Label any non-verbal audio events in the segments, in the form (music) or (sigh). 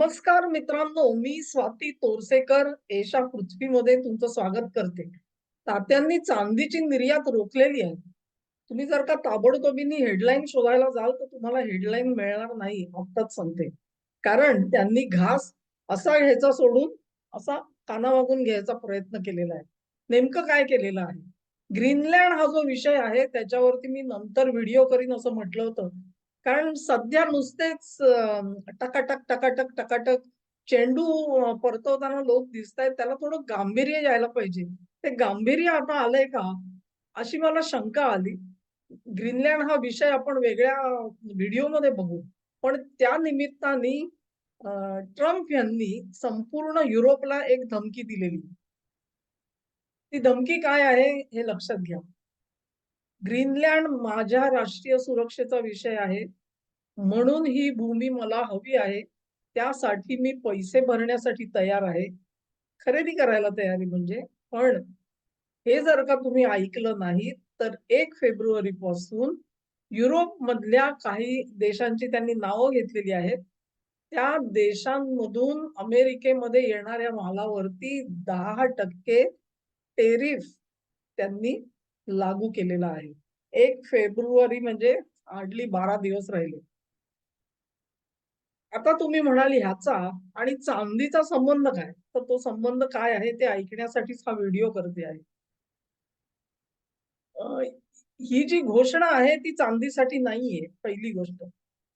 नमस्कार मित्रांनो मी स्वाती तोरसेकर एशा पृथ्वीमध्ये तुमचं स्वागत करते. तात्यांनी चांदीची निर्यात रोखलेली आहे. तुम्ही जर का ताबडतोबीनी हेडलाईन शोधायला जाल तर तुम्हाला हेडलाईन मिळणार नाही आत्ताच सांगते. कारण त्यांनी घास असा घ्यायचा सोडून असा कानावागून घ्यायचा प्रयत्न केलेला आहे. नेमकं काय केलेलं आहे? ग्रीनलँड हा जो विषय आहे त्याच्यावरती मी नंतर व्हिडिओ करीन असं म्हटलं होतं. कारण सध्या नुसतेच टकाटक टकाटक टकाटक चेंडू परतवताना लोक दिसत आहेत त्याला थोडं गांभीर्य यायला पाहिजे. ते गांभीर्य आता आलंय का? अशी मला शंका आली. ग्रीनलँड हा विषय आपण वेगळ्या व्हिडिओमध्ये बघू. पण त्या निमित्ताने ट्रम्प यांनी संपूर्ण युरोपला एक धमकी दिलेली. ती धमकी काय आहे हे लक्षात घ्या. ग्रीनलँड माझ्या राष्ट्रीय सुरक्षेचा विषय आहे. म्हणून ही भूमी मला हवी आहे. त्यासाठी मी पैसे भरण्यासाठी तयार आहे. खरेदी करायला तयारी म्हणजे. पण हे जर का तुम्ही ऐकलं नाही तर एक फेब्रुवारी पासून युरोप मधल्या काही देशांची त्यांनी नावं घेतलेली आहेत. त्या देशांमधून अमेरिकेमध्ये येणाऱ्या मालावरती दहा टक्के टेरिफ त्यांनी लागू केलेला आहे. एक फेब्रुवारी म्हणजे आडली बारा दिवस राहिले. आता तुम्ही म्हणाल ह्याचा आणि चांदीचा संबंध काय? तर तो संबंध काय आहे ते ऐकण्यासाठीच हा व्हिडिओ करते आहे. ही जी घोषणा आहे ती चांदीसाठी नाहीये पहिली गोष्ट.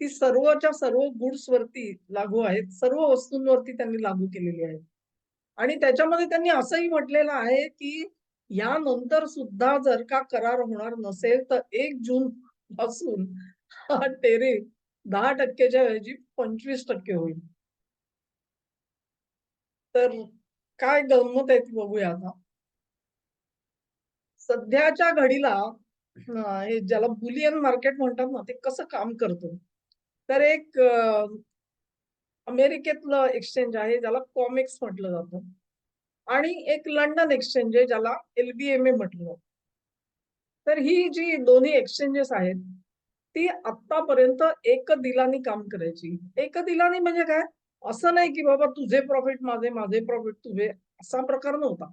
ती सर्वच्या सर्व गुड्स वरती लागू आहेत सर्व वस्तूंवरती त्यांनी लागू केलेली आहे. आणि त्याच्यामध्ये त्यांनी असंही म्हटलेलं आहे की यानंतर सुद्धा जर का करार होणार नसेल तर एक जून पासून हा टेरिफ दहा टक्क्याच्या ऐवजी पंचवीस टक्के होईल. तर काय गंमत आहे ती बघूया आता. सध्याच्या घडीला हे ज्याला बुलियन मार्केट म्हणतात ना ते कसं काम करतं? तर एक अमेरिकेतलं एक्सचेंज आहे ज्याला कॉमिक्स म्हटलं जातं. आणि एक लंडन एक्सचेंज आहे ज्याला एलबीएमए म्हटलं तर ही जी दोन्ही एक्सचेंजेस आहेत ती आतापर्यंत एक दिलानी काम करायची. एक दिलानी म्हणजे काय? असं नाही की बाबा तुझे प्रॉफिट माझे माझे प्रॉफिट तुझे असा प्रकार नव्हता.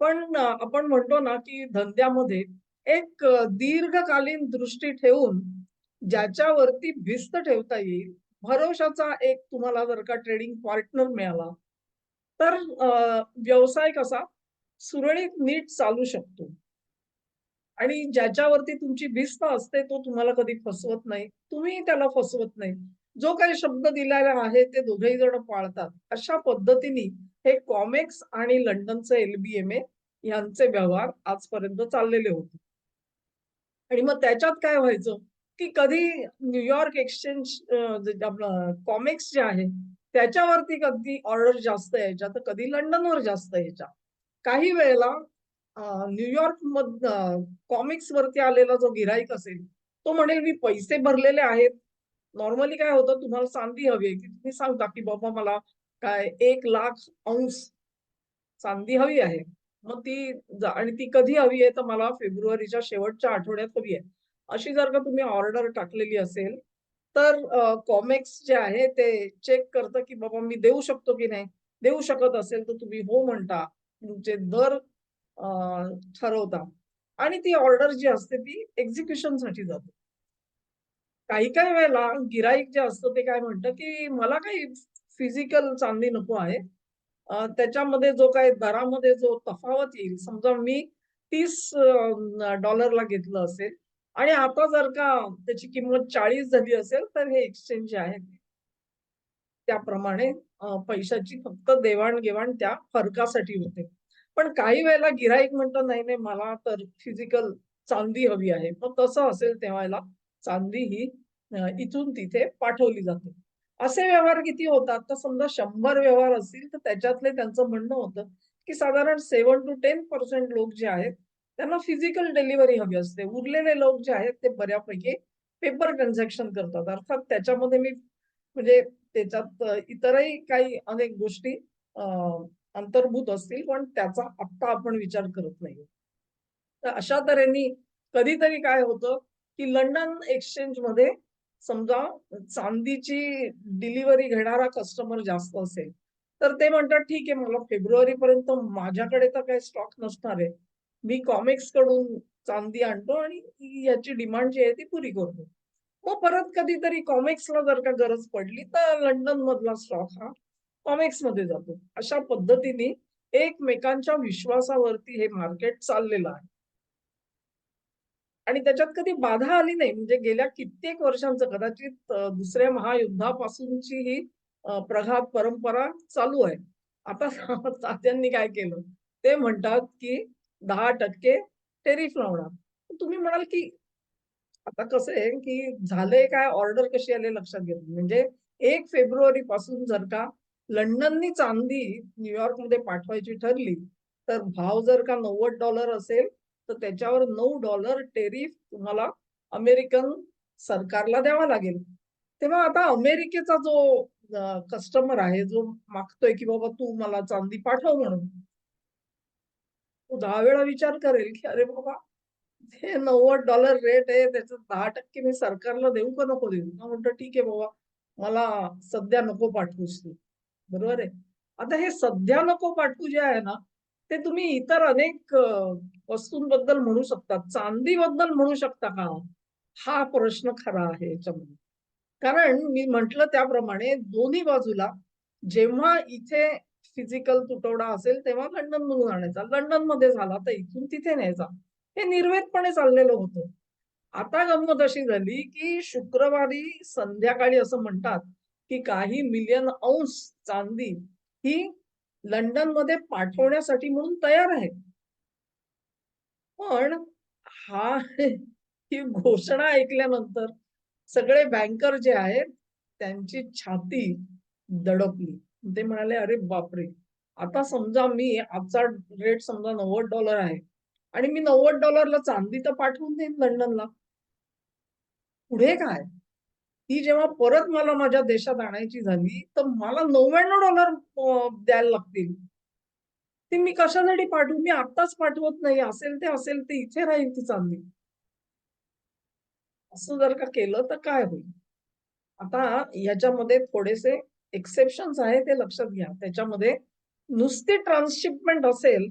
पण आपण म्हणतो ना की धंद्यामध्ये एक दीर्घकालीन दृष्टी ठेवून ज्याच्यावरती भिस्त ठेवता येईल भरोशाचा एक तुम्हाला जर का ट्रेडिंग पार्टनर मिळाला तर व्यवसाय कसा? सुरळीत नीट चालू शकतो. आणि ज्याच्यावरती तुमची भिस्त असते तो तुम्हाला कधी फसवत नाही. तुम्ही त्याला फसवत नाही. जो काही शब्द दिलेला आहे ते दोघेही जण पाळतात. अशा पद्धतीने हे कॉमेक्स आणि लंडनचं एलबीएमए यांचे व्यवहार आजपर्यंत चाललेले होते. आणि मग त्याच्यात काय व्हायचं? की कधी न्यूयॉर्क एक्सचेंज आपलं कॉमिक्स जे आहे त्याच्यावरती कधी ऑर्डर जास्त यायच्या तर कधी लंडनवर जास्त यायच्या काही वेळेला न्यूयॉर्क मध कॉमिक्स वरती आलेला जो गिराईक असेल तो म्हणेल मी पैसे भरलेले आहेत. नॉर्मली काय होतं तुम्हाला चांदी हवी आहे की तुम्ही सांगता की बाबा मला काय एक लाख अंश चांदी हवी आहे. मग ती आणि ती कधी हवी आहे तर मला फेब्रुवारीच्या शेवटच्या आठवड्यात हवी आहे. अशी जर का तुम्ही ऑर्डर टाकलेली असेल तर कॉमेक्स जे आहे ते चेक करतं की बाबा मी देऊ शकतो की नाही? देऊ शकत असेल तर तुम्ही हो म्हणता. तुमचे दर ठरवता. आणि ती ऑर्डर जी असते ती एक्झिक्युशनसाठी जाते. काही काही वेळेला गिराईक जे असतं ते काय म्हणतं की मला काही फिजिकल चांदी नको आहे. त्याच्यामध्ये जो काही दरामध्ये जो तफावत येईल समजा मी तीस डॉलरला घेतलं असेल आणि आता जर का त्याची किंमत चाळीस झाली असेल तर हे एक्सचेंज जे आहे. त्याप्रमाणे पैशाची फक्त देवाणघेवाण त्या फरकासाठी होते. पण काही वेळेला गिराईक म्हणतं नाही नाही मला तर फिजिकल चांदी हवी आहे. मग तसं असेल तेव्हा चांदी ही इथून तिथे पाठवली जाते. असे व्यवहार किती होतात? तर समजा शंभर व्यवहार असतील तर त्याच्यातले त्यांचं म्हणणं होतं की साधारण सेव्हन टू टेन पर्सेंट लोक जे आहेत त्यांना फिजिकल डिलिव्हरी हवी असते. उरलेले लोक जे आहेत ते बऱ्यापैकी पेपर ट्रान्झॅक्शन करतात. अर्थात त्याच्यामध्ये मी म्हणजे त्याच्यात इतरही काही अनेक गोष्टी अंतर्भूत असतील पण त्याचा आत्ता आपण विचार करत नाही. तर अशा तऱ्हेने कधीतरी काय होतं की लंडन एक्सचेंजमध्ये समजा चांदीची डिलिव्हरी घेणारा कस्टमर जास्त असेल तर ते म्हणतात ठीक आहे मला फेब्रुवारी पर्यंत माझ्याकडे तर काही स्टॉक नसणार आहे. मी कॉमिक्सकडून चांदी आणतो आणि याची डिमांड जी आहे ती पुरी करतो. मग परत कधीतरी कॉमिक्सला जर का गरज पडली तर लंडन मधला स्टॉक हा कॉमिक्समध्ये जातो. अशा पद्धतीने एकमेकांच्या विश्वासावरती हे मार्केट चाललेलं आहे. आणि त्याच्यात कधी बाधा आली नाही. म्हणजे गेल्या कित्येक वर्षांचं कदाचित दुसऱ्या महायुद्धापासूनची ही प्रघात परंपरा चालू आहे. आता (laughs) तात्यांनी काय केलं? ते म्हणतात की दहा टक्के टेरिफ लावणार. तुम्ही म्हणाल की आता कसं आहे की झालंय काय ऑर्डर कशी आली लक्षात घेत म्हणजे एक फेब्रुवारी पासून जर का लंडननी चांदी न्यूयॉर्कमध्ये पाठवायची ठरली तर भाव जर का नव्वद डॉलर असेल तर त्याच्यावर नऊ डॉलर टेरिफ तुम्हाला अमेरिकन सरकारला द्यावा लागेल. तेव्हा आता अमेरिकेचा जो कस्टमर आहे जो मागतोय की बाबा तू मला चांदी पाठव म्हणून तो दहा वेळा विचार करेल की अरे बाबा हे नव्वद डॉलर रेट आहे त्याचं दहा टक्के मी सरकारला देऊ का नको देऊ? का म्हणतो ठीक आहे बाबा मला सध्या नको पाठवूस तू. बरोबर आहे? आता हे सध्या नको पाठवू जे आहे ना ते तुम्ही इतर अनेक वस्तूंबद्दल म्हणू शकता चांदीबद्दल म्हणू शकता का? हा प्रश्न खरा आहे याच्यामध्ये. कारण मी म्हंटल त्याप्रमाणे दोन्ही बाजूला जेव्हा इथे फिजिकल तुटवडा असेल तेव्हा लंडन मधून आणायचा. लंडनमध्ये झाला तर इथून तिथे न्यायचा. हे निर्वेदपणे चाललेलं होतं. आता गंमत अशी झाली की शुक्रवारी संध्याकाळी असं म्हणतात की काही मिलियन अंश चांदी ही लंडनमध्ये पाठवण्यासाठी म्हणून तयार आहे. पण हा ही घोषणा ऐकल्यानंतर सगळे बँकर जे आहेत त्यांची छाती दडपली. ते म्हणाले अरे बापरे! आता समजा मी आजचा रेट समजा नव्वद डॉलर आहे आणि मी नव्वद डॉलरला चांदी तर पाठवून देईन लंडनला. पुढे काय? ती जेव्हा परत मला माझ्या देशात आणायची झाली तर मला नव्याण्णव डॉलर द्यायला लागतील. ते मी कशासाठी पाठवू? मी आत्ताच पाठवत नाही. असेल ते असेल ते इथे राहील ती चांदी. असं जर का केलं तर काय होईल? आता याच्यामध्ये थोडेसे एक्सेप्शन्स आहे ते लक्षात घ्या. त्याच्यामध्ये नुसते ट्रान्सशिपमेंट असेल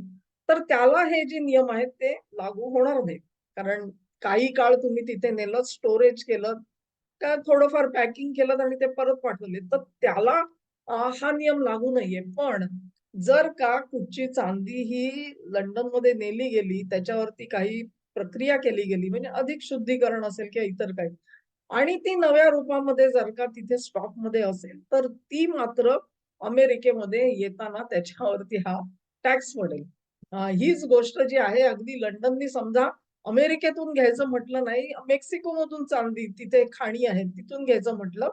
तर त्याला हे जे नियम आहेत ते लागू होणार नाहीत. कारण काही काळ तुम्ही तिथे नेलं स्टोरेज केलं का थोडंफार पॅकिंग केलं आणि ते परत पाठवले तर त्याला हा नियम लागू नाहीये. पण जर का कुठची चांदी ही लंडनमध्ये नेली गेली त्याच्यावरती काही प्रक्रिया केली गेली म्हणजे अधिक शुद्धीकरण असेल किंवा इतर काही आणि ती नव्या रूपामध्ये जर का तिथे स्टॉकमध्ये असेल तर ती मात्र अमेरिकेमध्ये येताना त्याच्यावरती हा टॅक्स पडेल. हीच गोष्ट जी आहे अगदी लंडननी समजा अमेरिकेतून घ्यायचं म्हटलं नाही मेक्सिको मधून चांदी तिथे खाणी आहेत तिथून घ्यायचं म्हटलं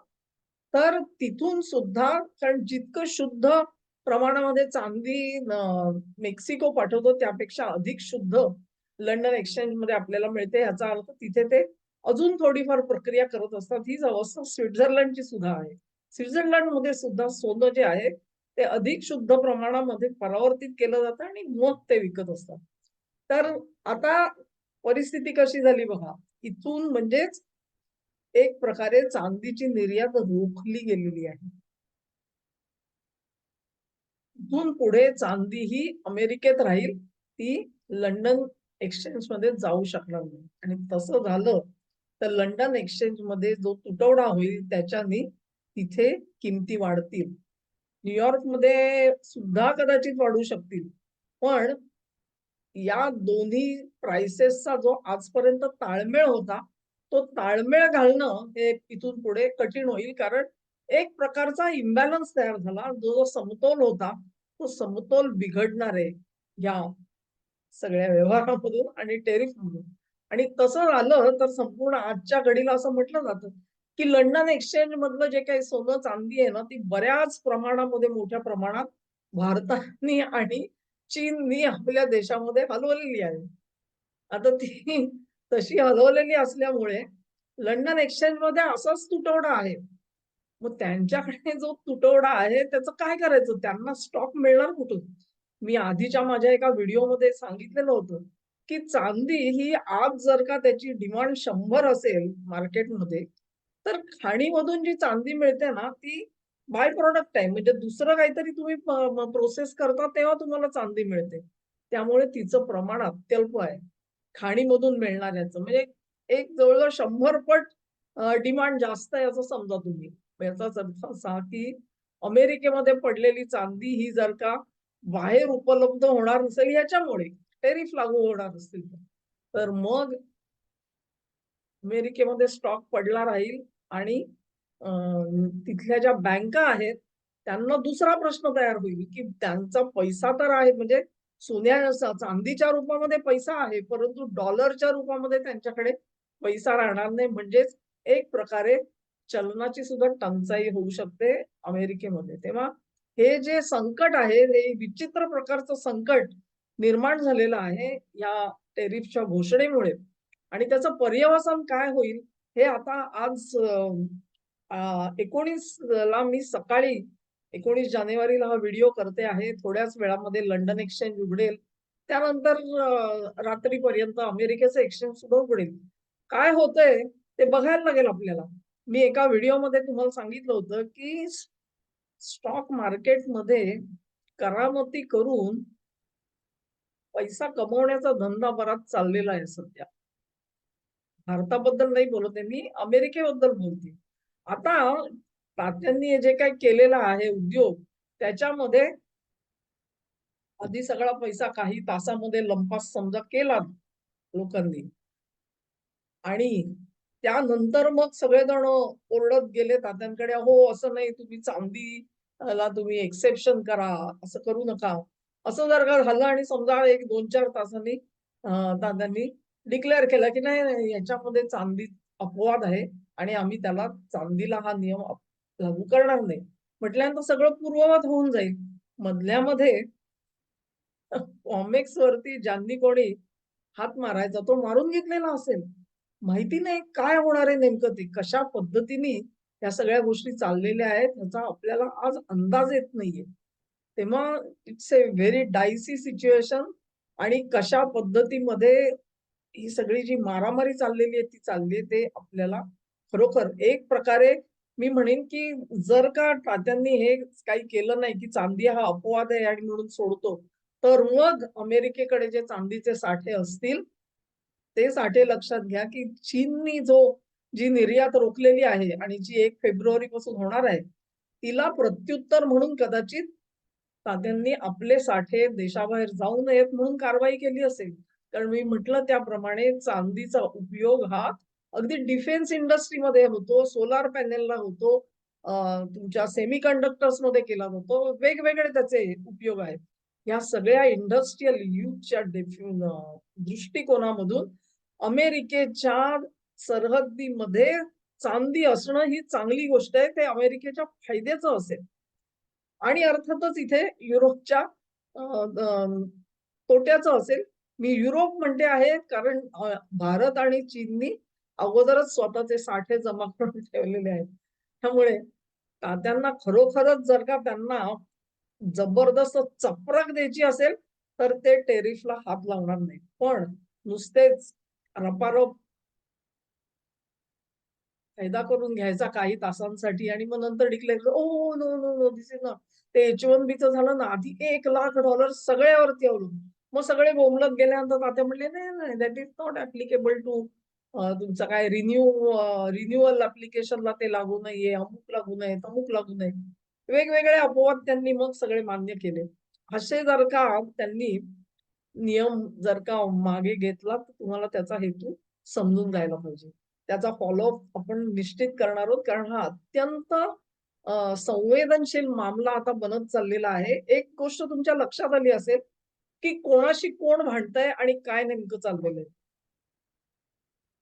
तर तिथून सुद्धा कारण जितकं शुद्ध प्रमाणामध्ये चांदी मेक्सिको पाठवतो त्यापेक्षा अधिक शुद्ध लंडन एक्सचेंजमध्ये आपल्याला मिळते याचा अर्थ तिथे ते अजून थोडीफार प्रक्रिया करत असतात. हीच अवस्था स्वित्झर्लंडची सुद्धा आहे. स्वित्झर्लंडमध्ये सुद्धा सोनं जे आहे ते अधिक शुद्ध प्रमाणामध्ये परावर्तित केलं जातं आणि मग ते विकत असतात. तर आता परिस्थिती कशी झाली बघा. इथून म्हणजेच एक प्रकारे चांदीची निर्यात रोखली गेलेली आहे. इथून पुढे चांदी ही अमेरिकेत राहील ती लंडन एक्सचेंजमध्ये जाऊ शकणार नाही. आणि तसं झालं तर लंडन एक्सचेंजमध्ये जो तुटवडा होईल त्याच्याने तिथे किमती वाढतील. न्यूयॉर्कमध्ये सुद्धा कदाचित वाढू शकतील. पण या दोन्ही प्राइसेसचा जो आजपर्यंत ताळमेळ होता तो ताळमेळ घालणं हे इथून पुढे कठीण होईल. कारण एक प्रकारचा इम्बॅलन्स तयार झाला. जो जो समतोल होता तो समतोल बिघडणार आहे या सगळ्या व्यवहारामधून आणि टेरिफमधून आणि तसं झालं तर संपूर्ण आजच्या घडीला असं म्हटलं जातं की लंडन एक्सचेंज मधलं जे काही सोनं चांदी आहे ना ती बऱ्याच प्रमाणामध्ये मोठ्या प्रमाणात भारताने आणि चीननी आपल्या देशामध्ये हलवलेली आहे. आता ती तशी हलवलेली असल्यामुळे लंडन एक्सचेंजमध्ये असाच तुटवडा आहे. मग त्यांच्याकडे जो तुटवडा आहे त्याचं काय करायचं? त्यांना स्टॉक मिळणार कुठून? मी आधीच्या माझ्या एका व्हिडिओमध्ये सांगितलेलं होतं की चांदी ही आज जर का त्याची डिमांड शंभर असेल मार्केटमध्ये तर खाणीमधून जी चांदी मिळते ना ती बाय प्रॉडक्ट आहे म्हणजे दुसरं काहीतरी तुम्ही प्रोसेस करता तेव्हा तुम्हाला चांदी मिळते. त्यामुळे तिचं प्रमाण अत्यल्प आहे. खाणीमधून मिळणाऱ्याचं. म्हणजे एक जवळजवळ शंभर पट डिमांड जास्त आहे असं समजा तुम्ही. याचाच अर्थ असा की अमेरिकेमध्ये पडलेली चांदी ही जर का बाहेर उपलब्ध होणार नसेल याच्यामुळे टेरिफ लागू होणार असतील तर. मग अमेरिकेमध्ये स्टॉक पडला राहील आणि तिथल्या ज्या बँका आहेत त्यांना दुसरा प्रश्न तयार होईल की त्यांचा पैसा तर आहे म्हणजे सोन्या चांदीच्या रूपामध्ये पैसा आहे परंतु डॉलरच्या रूपामध्ये त्यांच्याकडे पैसा राहणार नाही. म्हणजेच एक प्रकारे चलनाची सुद्धा टंचाई होऊ शकते अमेरिकेमध्ये. तेव्हा हे जे संकट आहे हे विचित्र प्रकारचं संकट निर्माण झालेलं आहे या टेरिफच्या घोषणेमुळे. आणि त्याचं पर्यवसन काय होईल हे आता आज एकोणीस ला मी सकाळी एकोणीस जानेवारीला हा व्हिडिओ करते आहे. थोड्याच वेळामध्ये लंडन एक्सचेंज उघडेल. त्यानंतर रात्रीपर्यंत अमेरिकेचं एक्सचेंज सुद्धा उघडेल. काय होतंय ते बघायला लागेल आपल्याला. मी एका व्हिडिओमध्ये तुम्हाला सांगितलं होतं की स्टॉक मार्केटमध्ये करामती करून पैसा कमवण्याचा धंदा बराच चाललेला आहे सध्या. भारताबद्दल नाही बोलत आहे मी अमेरिकेबद्दल बोलते. आता तात्यांनी जे काही केलेलं आहे उद्योग त्याच्यामध्ये आधी सगळा पैसा काही तासामध्ये लंपास समजा केला लोकांनी. आणि त्यानंतर मग सगळेजण ओरडत गेले तात्यांकडे हो असं नाही तुम्ही चांदी ला तुम्ही एक्सेप्शन करा असं करू नका. असं जर का झालं आणि समजा एक दोन चार तासांनी दादांनी डिक्लेअर केला की नाही याच्यामध्ये चांदी अपवाद आहे आणि आम्ही त्याला चांदीला हा नियम लागू करणार नाही. म्हटल्यानंतर सगळं पूर्ववत होऊन जाईल. मधल्यामध्ये कॉमिक्स वरती ज्यांनी कोणी हात मारायचा तो मारून घेतलेला असेल. माहिती नाही काय होणार आहे नेमकं ते कशा पद्धतीने या सगळ्या गोष्टी चाललेल्या आहेत ह्याचा आपल्याला आज अंदाज येत नाहीये. तेव्हा it's a very dicey situation आणि कशा पद्धतीमध्ये ही सगळी जी मारामारी चाललेली आहे ती चालली ते आपल्याला खरोखर एक प्रकारे मी म्हणेन की जर का तात्यांनी हे काही केलं नाही की चांदी हा अपवाद आहे आणि म्हणून सोडतो तर मग अमेरिकेकडे जे चांदीचे साठे असतील ते साठे लक्षात घ्या की चीननी जो जी निर्यात रोखलेली आहे आणि जी एक फेब्रुवारी पासून होणार आहे तिला प्रत्युत्तर म्हणून कदाचित तात्यांनी आपले साठे देशाबाहेर जाऊ नयेत म्हणून कारवाई केली असेल. कारण मी म्हटलं त्याप्रमाणे चांदीचा उपयोग हा अगदी डिफेन्स इंडस्ट्रीमध्ये होतो सोलार पॅनेलला होतो तुमच्या सेमी कंडक्टर्समध्ये केला जातो वेगवेगळे त्याचे उपयोग आहेत. या सगळ्या इंडस्ट्रीयल युथच्या दृष्टिकोनामधून अमेरिकेच्या सरहद्दीमध्ये चांदी असणं ही चांगली गोष्ट आहे ते अमेरिकेच्या फायद्याचं असेल. आणि अर्थातच इथे युरोपच्या तोट्याचं असेल. मी युरोप म्हणते आहे कारण भारत आणि चीननी अगोदरच स्वतःचे साठे जमा (laughs) करून ठेवलेले आहेत. त्यामुळे त्यांना खरोखरच जर का त्यांना जबरदस्त चपराक द्यायची असेल तर ते टेरिफला हात लावणार नाही पण नुसतेच रपारोप फायदा करून घ्यायचा काही तासांसाठी आणि मग नंतर declare oh no no no this is ना ते एच वन बीचं झालं ना आधी एक लाख डॉलर सगळ्यावरती अवलंबून. मग सगळे बोमलत गेल्यानंतर तात्या म्हणले नाही नाही that is not applicable to तुमचं काय रिन्यू रिन्युअल ऍप्लिकेशनला ते लागू नाहीये अमुक लागू नये अमुक लागू नये वेगवेगळे अपवाद त्यांनी मग सगळे मान्य केले. असे जर का त्यांनी नियम जर का मागे घेतला तर तुम्हाला त्याचा हेतू समजून जायला पाहिजे. त्याचा फॉलोअप आपण निश्चित करणार आहोत. कारण हा अत्यंत संवेदनशील मामला आता बनत चाललेला आहे. एक गोष्ट तुमच्या लक्षात आली असेल की कोणाशी कोण भांडतंय आणि काय नेमकं चाललेलं आहे?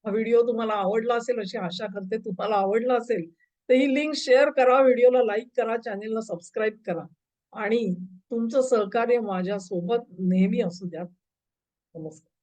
हा व्हिडिओ तुम्हाला आवडला असेल अशी आशा करते. तुम्हाला आवडला असेल तर ही लिंक शेअर करा व्हिडिओला लाईक करा चॅनेलला सबस्क्राईब करा. आणि तुमचं सहकार्य माझ्या सोबत नेहमी असू द्या नमस्कार.